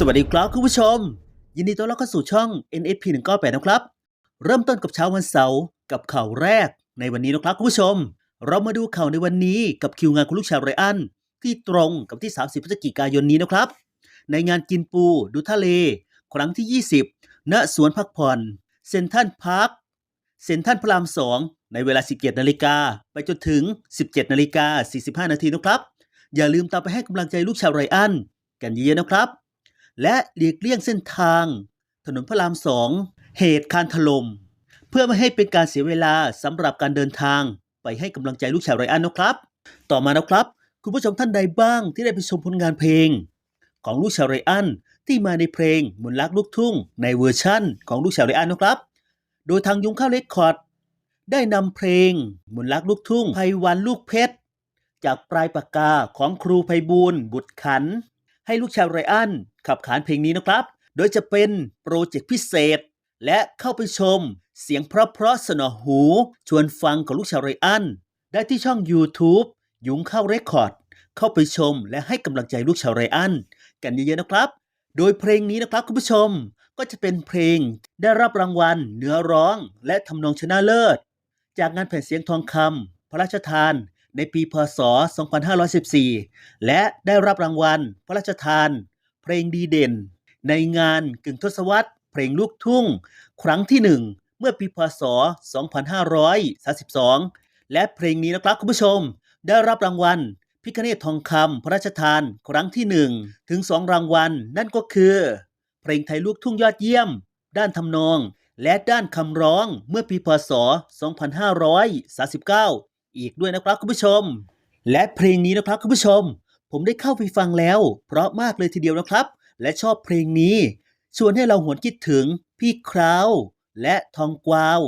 สวัสดีครับคุณผู้ชม ยินดีต้อนรับเข้าสู่ช่อง NSP 198นะครับ เริ่มต้นกับเช้าวันเสาร์กับข่าวแรกในวันนี้นะครับคุณผู้ชม เรามาดูข่าวในวันนี้กับคิวงานคุณลูกชาวไรอัน ที่ตรงกับที่ 30พฤศจิกายนนี้นะครับ ในงานกินปูดูทะเล ครั้งที่ 20 ณสวนพักผ่อนเซนทันพาร์คเซนทันพระรามสองในเวลา 17นาฬิกาไปจนถึง 17นาฬิกา45นาทีนะครับ อย่าลืมตามไปให้กำลังใจลูกชาวไรอัน กันเยอะๆนะครับ และหลีกเลี่ยงเส้นทาง ถนนพระรามสองเหตุการถล่มเพื่อไม่ให้เป็นการเสียเวลาสำหรับการเดินทาง ไปให้กำลังใจลูกชาวไรอันนะครับ ต่อมานะครับ คุณผู้ชมท่านใดบ้างที่ได้ไปชมผลงานเพลง ของลูกชาวไรอันที่มาในเพลงมนรักลูกทุ่ง ในเวอร์ชั่น ของลูกชาวไรอันนะครับ โดยทางยุงข้าวเรคคอร์ดได้นำเพลงมนรักลูกทุ่งไพวันลูกเพชรจากปลายปากกาของครูไพบูลย์บุตรขัน ให้ลูกชาวไรอัน ขับขานเพลงนี้นะครับ โดยจะเป็นโปรเจกต์พิเศษ และเข้าไปชม เสียงเพราะๆสนอหู ชวนฟังของลูกชาวไรอัน ได้ที่ช่อง YouTube ยุงเข้าเรคคอร์ด เข้าไปชมและให้กำลังใจลูกชาวไรอัน กันเยอะๆนะครับ โดยเพลงนี้นะครับคุณผู้ชมก็จะเป็นเพลงได้รับรางวัลเนื้อร้อง และทำนองชนะเลิศ จากงานแผ่นเสียงทองคำพระราชทานในปีพศ 2514 และได้รับรางวัลพระราชทาน เพลงดีเด่น ในงานกึ่งทศวรรษเพลงลูกทุ่ง ครั้งที่หนึ่งเมื่อปีพศ 2532 และเพลงนี้นะครับคุณผู้ชม ได้รับรางวัล พิคเนตทองคำพระราชทาน ครั้งที่หนึ่งถึงสองรางวัล นั่นก็คือ เพลงไทยลูกทุ่งยอดเยี่ยม ด้านทำนอง และด้านคำร้องเมื่อปีพศ 2539 อีกด้วยนะครับคุณผู้ชม และเพลงนี้นะครับคุณผู้ชม ผมได้เข้าไปฟังแล้ว เพราะมากเลยทีเดียวนะครับ และชอบเพลงนี้ ชวนให้เราหวนคิดถึงพี่คราวและทองกวาว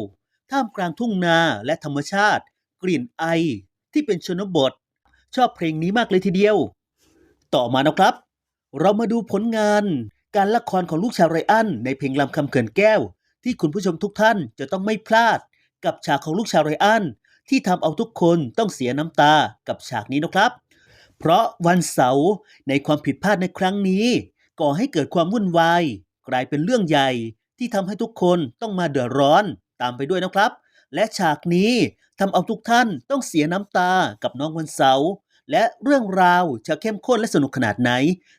ท่ามกลางทุ่งนาและธรรมชาติ กลิ่นไอ ที่เป็นชนบท ชอบเพลงนี้มากเลยทีเดียว ต่อมานะครับ เรามาดูผลงานการละครของลูกชาวไรอันในเพลงลำคำเขื่อนแก้ว ที่คุณผู้ชมทุกท่านจะต้องไม่พลาด กับฉากของลูกชาวไรอันที่ทำเอาทุกคนต้องเสียน้ำตากับฉากนี้นะครับ เพราะวันเสาร์ในความผิดพลาดในครั้งนี้ ก่อให้เกิดความวุ่นวาย กลายเป็นเรื่องใหญ่ที่ทำให้ทุกคนต้องมาเดือดร้อนตามไปด้วยนะครับ และฉากนี้ทำเอาทุกท่านต้องเสียน้ำตากับน้องวันเสาร์และเรื่องราวจะเข้มข้นและสนุกขนาดไหน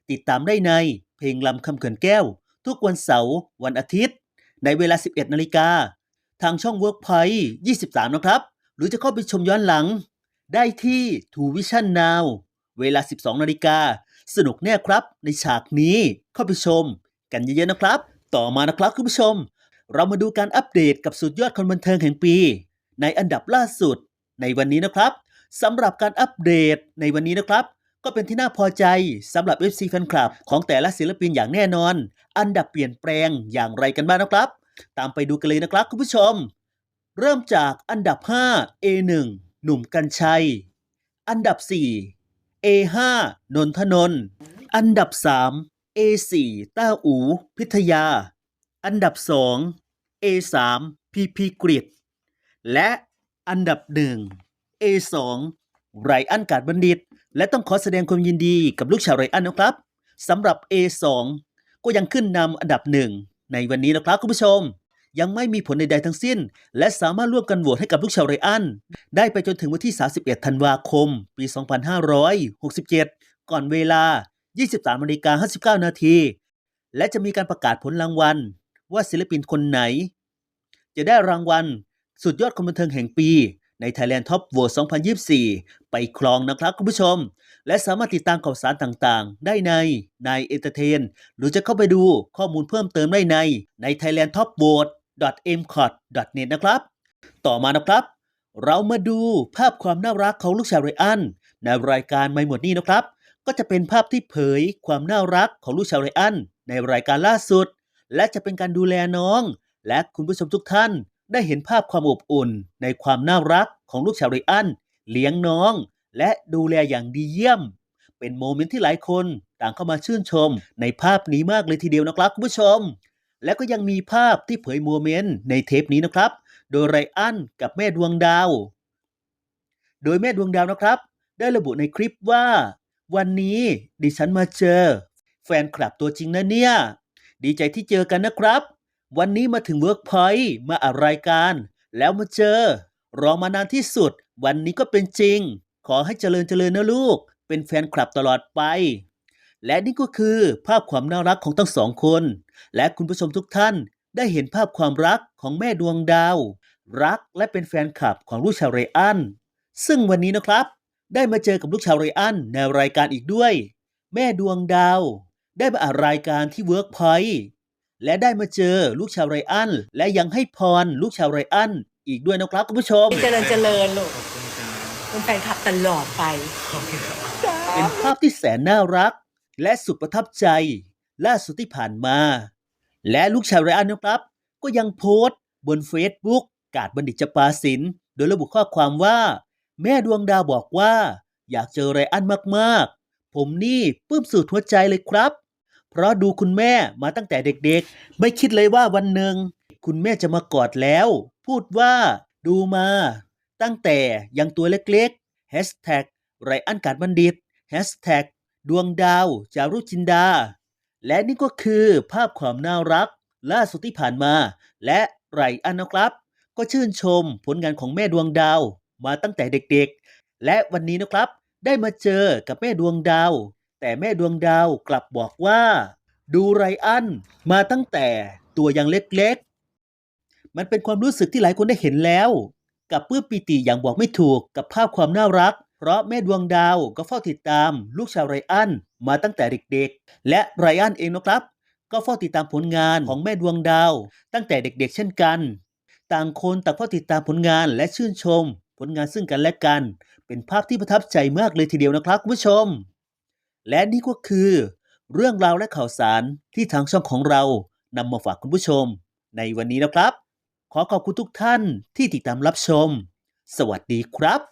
ติดตามได้ในเพลงลำคำเขื่อนแก้ว ทุกวันเสาร์วันอาทิตย์ ในเวลา 11 นาฬิกา ทางช่อง Workpoint 23 นะครับ หรือจะเข้าไปชมย้อนหลัง ได้ที่ Two Vision Now เวลา 12 นาฬิกา สนุกแน่ครับในฉากนี้เข้าไปชม กันเยอะๆนะครับ ต่อมานะครับคุณผู้ชม เรามาดูการอัปเดตกับสุดยอดคนบันเทิงแห่งปี ในอันดับล่าสุดในวันนี้นะครับสำหรับการอัปเดตในวันนี้นะครับ ก็เป็นที่น่าพอใจสำหรับ FC แฟนคลับ ของแต่ละศิลปินอย่างแน่นอน อันดับเปลี่ยนแปลงอย่างไรกันบ้างนะครับ ตามไปดูกันเลยนะครับคุณผู้ชม เริ่มจากอันดับ 5 A1 หนุ่มกัญชัย อันดับ 4 A5 นนทนนท์อันดับ 3 A4 ต้าอู พิทยา อันดับ 2 A3 พีพีกริดและอันดับ 1 A2 ไรอันกาดบัณฑิต และต้องขอแสดงความยินดีกับลูกชาวไรอันนะครับสำหรับ A2 ก็ยังขึ้นนำอันดับหนึ่งในวันนี้นะครับคุณผู้ชม ยังไม่มีผลใดๆทั้งสิ้น และสามารถร่วมกันโหวตให้กับลูกชาวไรอัน ได้ไปจนถึงวันที่ 31 ธันวาคม ปี 2567 ก่อนเวลา 23นาฬิกา59 นาที และจะมีการประกาศผลรางวัล ว่าศิลปินคนไหน จะได้รางวัล สุดยอดคนบันเทิงแห่งปีใน Thailand Top Vote 2024 ไปครองนะครับคุณผู้ชม และสามารถติดตามข่าวสารต่างๆ ได้ในใน Entertain หรือจะเข้าไปดูข้อมูลเพิ่มเติมได้ในใน Thailand Top Vote m c o t net นะครับ ต่อมานะครับ เรามาดูภาพความน่ารักของลูกชาวไรอันในรายการไม่หมดนี้นะครับ ก็จะเป็นภาพที่เผยความน่ารักของลูกชาวไรอันในรายการล่าสุด และจะเป็นการดูแลน้อง และคุณผู้ชมทุกท่านได้เห็นภาพความอบอุ่น ในความน่ารักของลูกชาวไรอันเลี้ยงน้อง และดูแลอย่างดีเยี่ยม เป็นโมเมนต์ที่หลายคนต่างเข้ามาชื่นชมในภาพนี้มากเลยทีเดียวนะครับคุณผู้ชม และก็ยังมีภาพที่เผยโมเมนต์ในเทปนี้นะครับ โดยไรอันกับแม่ดวงดาว โดยแม่ดวงดาวนะครับ ได้ระบุในคลิปว่า วันนี้ดิฉันมาเจอ แฟนคลับตัวจริงนะเนี่ย ดีใจที่เจอกันนะครับ วันนี้มาถึงเวิร์กพอยต์มาอัดรายการ แล้วมาเจอ รอมานานที่สุด วันนี้ก็เป็นจริง ขอให้เจริญเจริญนะลูก เป็นแฟนคลับตลอดไป และนี่ก็คือภาพความน่ารักของทั้งสองคน และคุณผู้ชมทุกท่านได้เห็นภาพความรักของแม่ดวงดาว รักและเป็นแฟนคลับของลูกชาวไรอัน ซึ่งวันนี้นะครับ ได้มาเจอกับลูกชาวไรอันในรายการอีกด้วย แม่ดวงดาว ได้มาอัดรายการที่เวิร์กพอยต์และได้มาเจอลูกชาวไรอัน และยังให้พรลูกชาวไรอัน อีกด้วยนะครับคุณผู้ชมเจริญเจริญลูกขอบคุณครับเป็นแฟนคลับตลอดไปขอบคุณครับเป็นภาพที่แสนน่ารัก และสุดประทับใจ ล่าสุดที่ผ่านมา และลูกชายไรอันนะครับ ก็ยังโพสต์ บนเฟซบุ๊กกาดบัณฑิตจปาสิน โดยระบุข้อความว่า แม่ดวงดาวบอกว่า อยากเจอไรอันมากๆ ผมนี่ปลื้มสุดหัวใจเลยครับ เพราะดูคุณแม่มาตั้งแต่เด็กๆ ไม่คิดเลยว่าวันหนึ่งคุณแม่จะมากอดแล้ว พูดว่าดูมา ตั้งแต่ยังตัวเล็กๆ Hashtag ไรอันกาดบัณฑิต Hashtag ดวงดาวจารุจินดา และนี่ก็คือภาพความน่ารัก ล่าสุดที่ผ่านมา และไรอันนะครับ ก็ชื่นชมผลงานของแม่ดวงดาวมาตั้งแต่เด็กๆ และวันนี้นะครับได้มาเจอกับแม่ดวงดาว แต่แม่ดวงดาวกลับบอกว่า ดูไรอันมาตั้งแต่ตัวยังเล็กๆ มันเป็นความรู้สึกที่หลายคนได้เห็นแล้ว กับปลื้มปิติอย่างบอกไม่ถูกกับภาพความน่ารัก เพราะแม่ดวงดาวก็เฝ้าติดตามลูกชาวไรอันมาตั้งแต่เด็กๆ และไรอันเองนะครับ ก็เฝ้าติดตามผลงานของแม่ดวงดาว ตั้งแต่เด็กๆ เช่นกัน ต่างคนต่างเฝ้าติดตามผลงานและชื่นชม ผลงานซึ่งกันและกัน เป็นภาพที่ประทับใจมากเลยทีเดียวนะครับคุณผู้ชม และนี่ก็คือ เรื่องราวและข่าวสารที่ทางช่องของเรานำมาฝากคุณผู้ชม ในวันนี้นะครับ ขอขอบคุณทุกท่านที่ติดตามรับชม สวัสดีครับ